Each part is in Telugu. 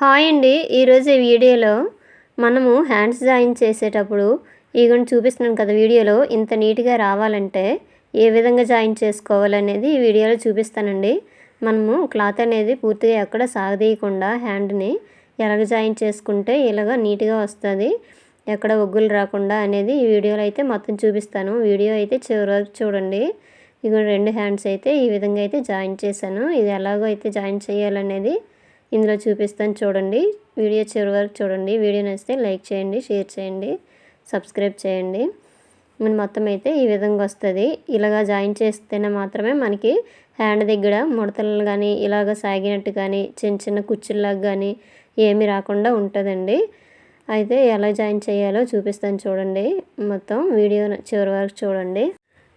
హాయ్ అండి. ఈరోజు ఈ వీడియోలో మనము హ్యాండ్స్ జాయిన్ చేసేటప్పుడు ఈగొని చూపిస్తున్నాను కదా వీడియోలో ఇంత నీట్గా రావాలంటే ఏ విధంగా జాయిన్ చేసుకోవాలనేది ఈ వీడియోలో చూపిస్తానండి. మనము క్లాత్ అనేది పూర్తిగా ఎక్కడ సాగదీయకుండా హ్యాండ్ని ఎలాగ జాయిన్ చేసుకుంటే ఇలాగ నీట్గా వస్తుంది ఎక్కడ ఒగ్గులు రాకుండా అనేది ఈ వీడియోలో అయితే మొత్తం చూపిస్తాను. వీడియో అయితే చివరి వరకు చూడండి. ఇక రెండు హ్యాండ్స్ అయితే ఈ విధంగా అయితే జాయిన్ చేశాను. ఇది ఎలాగో అయితే జాయిన్ చేయాలనేది ఇందులో చూపిస్తాను చూడండి. వీడియో చివరి వరకు చూడండి. వీడియో నచ్చితే లైక్ చేయండి షేర్ చేయండి సబ్స్క్రైబ్ చేయండి. మన మొత్తం అయితే ఈ విధంగా వస్తుంది. ఇలాగా జాయిన్ చేస్తేనే మాత్రమే మనకి హ్యాండ్ దగ్గర ముడతలు కానీ ఇలాగ సాగినట్టు కానీ చిన్న చిన్న కుచ్చుల్లాగా కానీ ఏమీ రాకుండా ఉంటుందండి. అయితే ఎలా జాయిన్ చేయాలో చూపిస్తాను చూడండి. మొత్తం వీడియో చివరి వరకు చూడండి.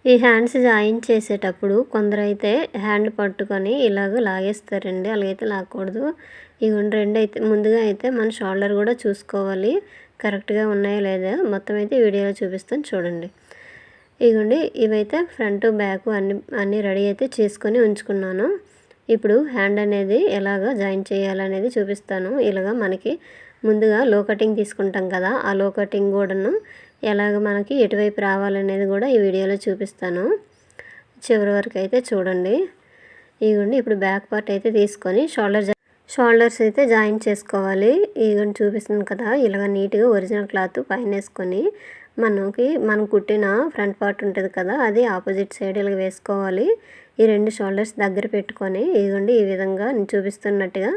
ఈ హ్యాండ్స్ జాయిన్ చేసేటప్పుడు కొందరైతే హ్యాండ్ పట్టుకొని ఇలాగ లాగేస్తారండి. అలాగైతే లాగకూడదు ఇవి రెండు అయితే ముందుగా అయితే మన షోల్డర్ కూడా చూసుకోవాలి. కరెక్ట్గా ఉన్నాయా లేదా మొత్తం అయితే వీడియోలో చూపిస్తాను చూడండి. ఇగోండి ఇవైతే ఫ్రంట్ బ్యాక్ అన్ని అన్నీ రెడీ అయితే చేసుకొని ఉంచుకున్నాను. ఇప్పుడు హ్యాండ్ అనేది ఎలాగ జాయిన్ చేయాలనేది చూపిస్తాను. ఇలాగ మనకి ముందుగా లో కటింగ్ తీసుకుంటాం కదా ఆ లో కటింగ్ కూడాను ఎలాగ మనకి ఎటువైపు రావాలనేది కూడా ఈ వీడియోలో చూపిస్తాను. చివరి వరకు అయితే చూడండి. ఇదిగోండి ఇప్పుడు బ్యాక్ పార్ట్ అయితే తీసుకొని షోల్డర్ షోల్డర్స్ అయితే జాయిన్ చేసుకోవాలి. ఇదిగోండి చూపిస్తుంది కదా ఇలాగ నీట్గా ఒరిజినల్ క్లాత్ పైన వేసుకొని మనకి మనం కుట్టిన ఫ్రంట్ పార్ట్ ఉంటుంది కదా అది ఆపోజిట్ సైడ్ ఇలా వేసుకోవాలి. ఈ రెండు షోల్డర్స్ దగ్గర పెట్టుకొని ఇదిగోండి ఈ విధంగా చూపిస్తున్నట్టుగా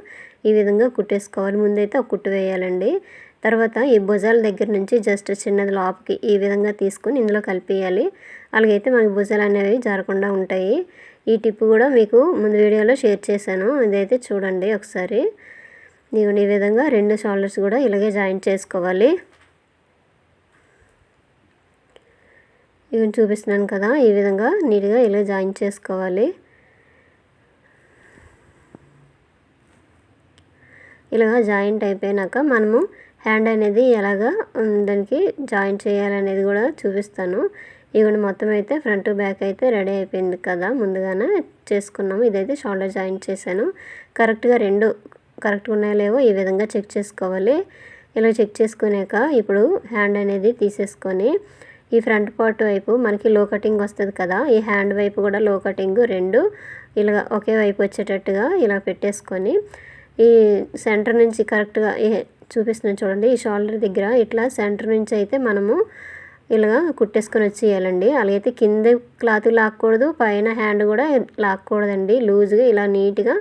ఈ విధంగా కుట్టేసుకోవాలి. ముందైతే ఒక కుట్టు వేయాలండి. తర్వాత ఈ భుజాల దగ్గర నుంచి జస్ట్ చిన్నది లోపకి ఈ విధంగా తీసుకుని ఇందులో కలిపేయాలి. అలాగైతే మనకి భుజాలు అనేవి జారకుండా ఉంటాయి. ఈ టిప్ కూడా మీకు ముందు వీడియోలో షేర్ చేశాను. ఇదైతే చూడండి ఒకసారి. ఇదిగోండి ఈ విధంగా రెండు షోల్డర్స్ కూడా ఇలాగే జాయిన్ చేసుకోవాలి. ఇవి చూపిస్తున్నాను కదా ఈ విధంగా నీట్గా ఇలా జాయిన్ చేసుకోవాలి. ఇలాగ జాయింట్ అయిపోయినాక మనము హ్యాండ్ అనేది ఎలాగా దానికి జాయిన్ చేయాలనేది కూడా చూపిస్తాను. ఇవన్నీ మొత్తం అయితే ఫ్రంట్ బ్యాక్ అయితే రెడీ అయిపోయింది కదా ముందుగానే చేసుకున్నాము. ఇదైతే షోల్డర్ జాయింట్ చేశాను. కరెక్ట్గా రెండు కరెక్ట్గా ఉన్నాయో లేవో ఈ విధంగా చెక్ చేసుకోవాలి. ఇలా చెక్ చేసుకునేక ఇప్పుడు హ్యాండ్ అనేది తీసేసుకొని ఈ ఫ్రంట్ పార్ట్ వైపు మనకి లో కటింగ్ వస్తుంది కదా ఈ హ్యాండ్ వైపు కూడా లో కటింగ్ రెండు ఇలా ఒకే వైపు వచ్చేటట్టుగా ఇలా పెట్టేసుకొని ఈ సెంటర్ నుంచి కరెక్ట్గా చూపిస్తున్నాను చూడండి ఈ షోల్డర్ దగ్గర ఇట్లా సెంటర్ నుంచి అయితే మనము ఇలాగా కుట్టేసుకొని వచ్చేయాలండి. అలాగైతే కింద క్లాత్ లాక్కూడదు పైన హ్యాండ్ కూడా లాక్కూడదండి. లూజ్గా ఇలా నీట్గా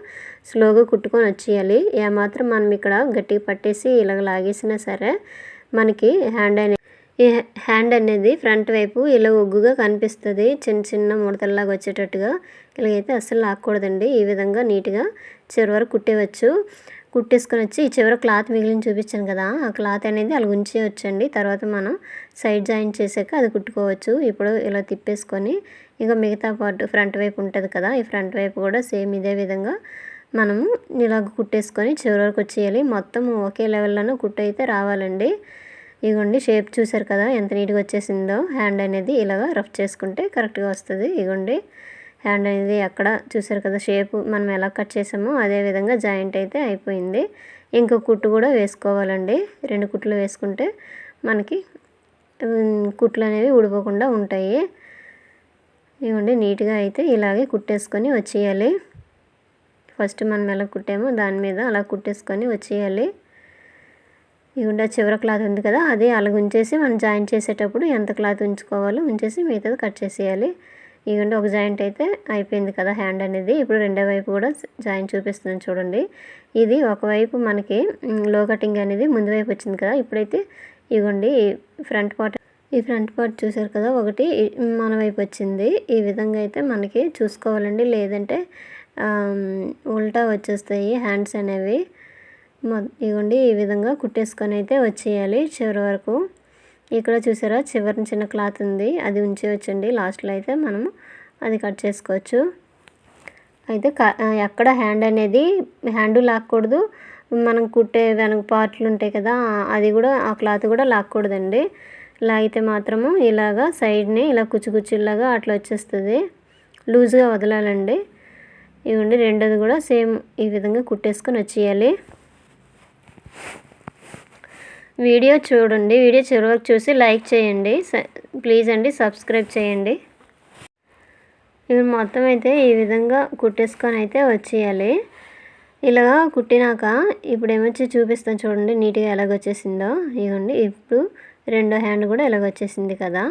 స్లోగా కుట్టుకొని వచ్చేయాలి. ఏమాత్రం మనం ఇక్కడ గట్టిగా పట్టేసి ఇలాగ లాగేసినా సరే మనకి హ్యాండ్ అనేది ఈ హ్యాండ్ అనేది ఫ్రంట్ వైపు ఇలా ఒగ్గుగా కనిపిస్తుంది. చిన్న చిన్న ముడతల్లాగా వచ్చేటట్టుగా ఇలాగైతే అస్సలు లాక్కూడదండి. ఈ విధంగా నీట్గా చివరి వరకు కుట్టేవచ్చు కుట్టేసుకొని వచ్చి ఈ చివరి క్లాత్ మిగిలిన చూపించాను కదా ఆ క్లాత్ అనేది అలా ఉంచేయచ్చండి తర్వాత మనం సైడ్ జాయిన్ చేసాక అది కుట్టుకోవచ్చు. ఇప్పుడు ఇలా తిప్పేసుకొని ఇంకా మిగతా పార్ట్ ఫ్రంట్ వైపు ఉంటుంది కదా ఈ ఫ్రంట్ వైపు కూడా సేమ్ ఇదే విధంగా మనము ఇలాగ కుట్టేసుకొని చివరి వరకు వచ్చేయాలి. మొత్తం ఒకే లెవెల్లోనూ కుట్టు అయితే రావాలండి. ఇగోండి షేప్ చూసారు కదా ఎంత నీట్గా వచ్చేసిందో. హ్యాండ్ అనేది ఇలాగ రఫ్ చేసుకుంటే కరెక్ట్గా వస్తుంది. ఇగోండి హ్యాండ్ అనేది అక్కడ చూసారు కదా షేప్ మనం ఎలా కట్ చేసామో అదే విధంగా జాయింట్ అయితే అయిపోయింది. ఇంకో కుట్టు కూడా వేసుకోవాలండి. రెండు కుట్లు వేసుకుంటే మనకి కుట్లు అనేవి ఊడిపోకుండా ఉంటాయి. ఇవ్వండి నీట్గా అయితే ఇలాగే కుట్టేసుకొని వచ్చేయాలి. ఫస్ట్ మనం ఎలా కుట్టామో దాని మీద అలా కుట్టేసుకొని వచ్చేయాలి. ఇవ్వండి చివరి క్లాత్ ఉంది కదా అది అలాగ ఉంచేసి మనం జాయింట్ చేసేటప్పుడు ఎంత క్లాత్ ఉంచుకోవాలో ఉంచేసి మిగతాది కట్ చేసేయాలి. ఇదిగోండి ఒక జాయింట్ అయితే అయిపోయింది కదా హ్యాండ్ అనేది. ఇప్పుడు రెండో వైపు కూడా జాయింట్ చూపిస్తున్నాను చూడండి. ఇది ఒకవైపు మనకి లో కటింగ్ అనేది ముందు వైపు వచ్చింది కదా. ఇప్పుడైతే ఇవ్వండి ఫ్రంట్ పార్ట్ ఈ ఫ్రంట్ పార్ట్ చూసారు కదా ఒకటి మన వైపు వచ్చింది. ఈ విధంగా అయితే మనకి చూసుకోవాలండి. లేదంటే ఉల్టా వచ్చేస్తాయి హ్యాండ్స్ అనేవి. ఇవ్వండి ఈ విధంగా కుట్టేసుకొని అయితే వచ్చేయాలి చివరి వరకు. ఇక్కడ చూసారా? చివరిని చిన్న క్లాత్ ఉంది. అది ఉంచేయచ్చండి. లాస్ట్లో అయితే మనము అది కట్ చేసుకోవచ్చు. అయితే ఎక్కడ హ్యాండ్ అనేది హ్యాండ్ లాక్కూడదు. మనం కుట్టే వెనక పార్ట్లు ఉంటాయి కదా అది కూడా ఆ క్లాత్ కూడా లాక్కూడదండి. లాగితే మాత్రము ఇలాగా సైడ్ని ఇలా కుచ్చి కుచ్చిలాగా అట్లా వచ్చేస్తుంది. లూజ్గా వదలాలండి. ఇవ్వండి రెండోది కూడా సేమ్ ఈ విధంగా కుట్టేసుకొని వచ్చేయాలి. వీడియో చూడండి వీడియో చివరికి చూసి లైక్ చేయండి ప్లీజ్ అండి సబ్స్క్రైబ్ చేయండి. ఇవి మొత్తం అయితే ఈ విధంగా కుట్టేసుకొని అయితే వచ్చేయాలి. ఇలా కుట్టినాక ఇప్పుడు ఏమొచ్చి చూపిస్తాను చూడండి నీట్గా ఎలాగొచ్చేసిందో ఇవ్వండి ఇప్పుడు రెండో హ్యాండ్ కూడా ఎలాగొచ్చేసింది కదా.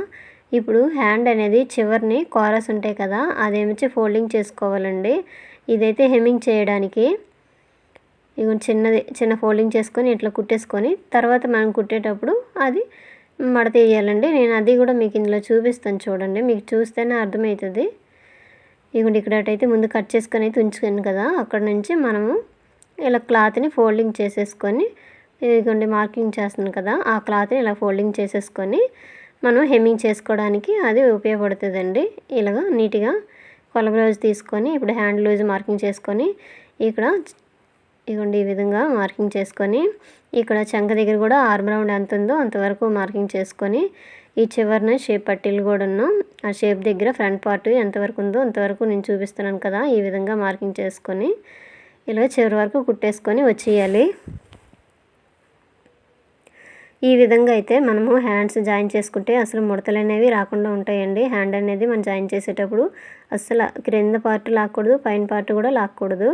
ఇప్పుడు హ్యాండ్ అనేది చివరిని కోరస్ ఉంటాయి కదా అదేమొచ్చి ఫోల్డింగ్ చేసుకోవాలండి. ఇదైతే హెమ్మింగ్ చేయడానికి ఇక చిన్నది చిన్న ఫోల్డింగ్ చేసుకొని ఇట్లా కుట్టేసుకొని తర్వాత మనం కుట్టేటప్పుడు అది మడత వేయాలండి. నేను అది కూడా మీకు ఇందులో చూపిస్తాను చూడండి. మీకు చూస్తేనే అర్థమవుతుంది. ఇదిగోండి ఇక్కడటైతే ముందు కట్ చేసుకొని అయితే ఉంచుకోను కదా. అక్కడ నుంచి మనము ఇలా క్లాత్ని ఫోల్డింగ్ చేసేసుకొని ఇదిగోండి మార్కింగ్ చేస్తున్నాను కదా. ఆ క్లాత్ని ఇలా ఫోల్డింగ్ చేసేసుకొని మనం హెమ్మింగ్ చేసుకోవడానికి అది ఉపయోగపడుతుందండి. ఇలాగ నీట్గా కొల బ్లౌజ్ తీసుకొని ఇప్పుడు హ్యాండ్ లూజ్ మార్కింగ్ చేసుకొని ఇక్కడ ఇగోండి ఈ విధంగా మార్కింగ్ చేసుకొని ఇక్కడ చంక దగ్గర కూడా ఆర్మ్ రౌండ్ ఎంత ఉందో అంతవరకు మార్కింగ్ చేసుకొని ఈ చివరిన షేప్ పట్టీలు కూడా ఉన్నాం ఆ షేప్ దగ్గర ఫ్రంట్ పార్ట్ ఎంతవరకు ఉందో అంతవరకు నేను చూపిస్తున్నాను కదా ఈ విధంగా మార్కింగ్ చేసుకొని ఇలా చివరి వరకు కుట్టేసుకొని వచ్చేయాలి. ఈ విధంగా అయితే మనము హ్యాండ్స్ జాయిన్ చేసుకుంటే అసలు ముడతలు అనేవి రాకుండా ఉంటాయండి. హ్యాండ్ అనేది మనం జాయిన్ చేసేటప్పుడు అసలు క్రింద పార్ట్ లాక్కూడదు పైన పార్ట్ కూడా లాక్కూడదు.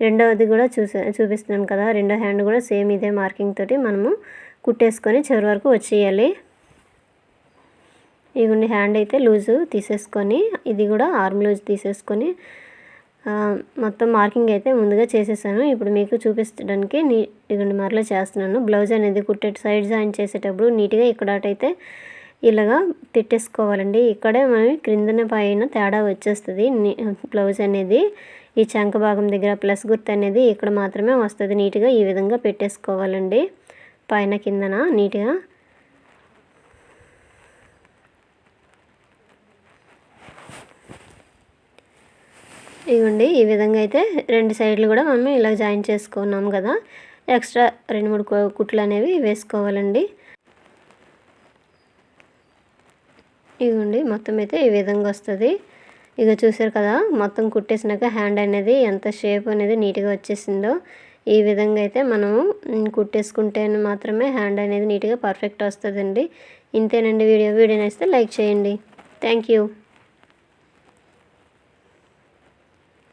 రెండవది కూడా చూసే చూపిస్తున్నాను కదా. రెండో హ్యాండ్ కూడా సేమ్ ఇదే మార్కింగ్ తోటి మనము కుట్టేసుకొని చివరి వరకు వచ్చేయాలి. ఇగుండి హ్యాండ్ అయితే లూజు తీసేసుకొని ఇది కూడా ఆర్మ్ లూజ్ తీసేసుకొని మొత్తం మార్కింగ్ అయితే ముందుగా చేసేసాను. ఇప్పుడు మీకు చూపించడానికి నీ ఇదిగోండి మరలా చేస్తున్నాను. బ్లౌజ్ అనేది కుట్టే సైడ్ జాయిన్ చేసేటప్పుడు నీట్గా ఇక్కడటైతే ఇలాగా పెట్టేసుకోవాలండి ఇక్కడే మనం క్రిందన పైన తేడా వచ్చేస్తుంది. బ్లౌజ్ అనేది ఈ చంక భాగం దగ్గర ప్లస్ గుర్తు అనేది ఇక్కడ మాత్రమే వస్తుంది. నీట్గా ఈ విధంగా పెట్టేసుకోవాలండి. పైన కిందన నీట్గా. ఇవ్వండి ఈ విధంగా అయితే రెండు సైడ్లు కూడా మనం ఇలా జాయిన్ చేసుకున్నాం కదా. ఎక్స్ట్రా రెండు మూడు కుట్లు అనేవి వేసుకోవాలండి. ఇవ్వండి మొత్తం అయితే ఈ విధంగా వస్తుంది. ఇక చూసారు కదా మొత్తం కుట్టేసినాక హ్యాండ్ అనేది ఎంత షేప్ అనేది నీట్గా వచ్చేసిందో ఈ విధంగా అయితే మనము కుట్టేసుకుంటే మాత్రమే హ్యాండ్ అనేది నీట్గా పర్ఫెక్ట్ వస్తుందండి. ఇంతేనండి వీడియో. వీడియో నచ్చితే లైక్ చేయండి. Thank you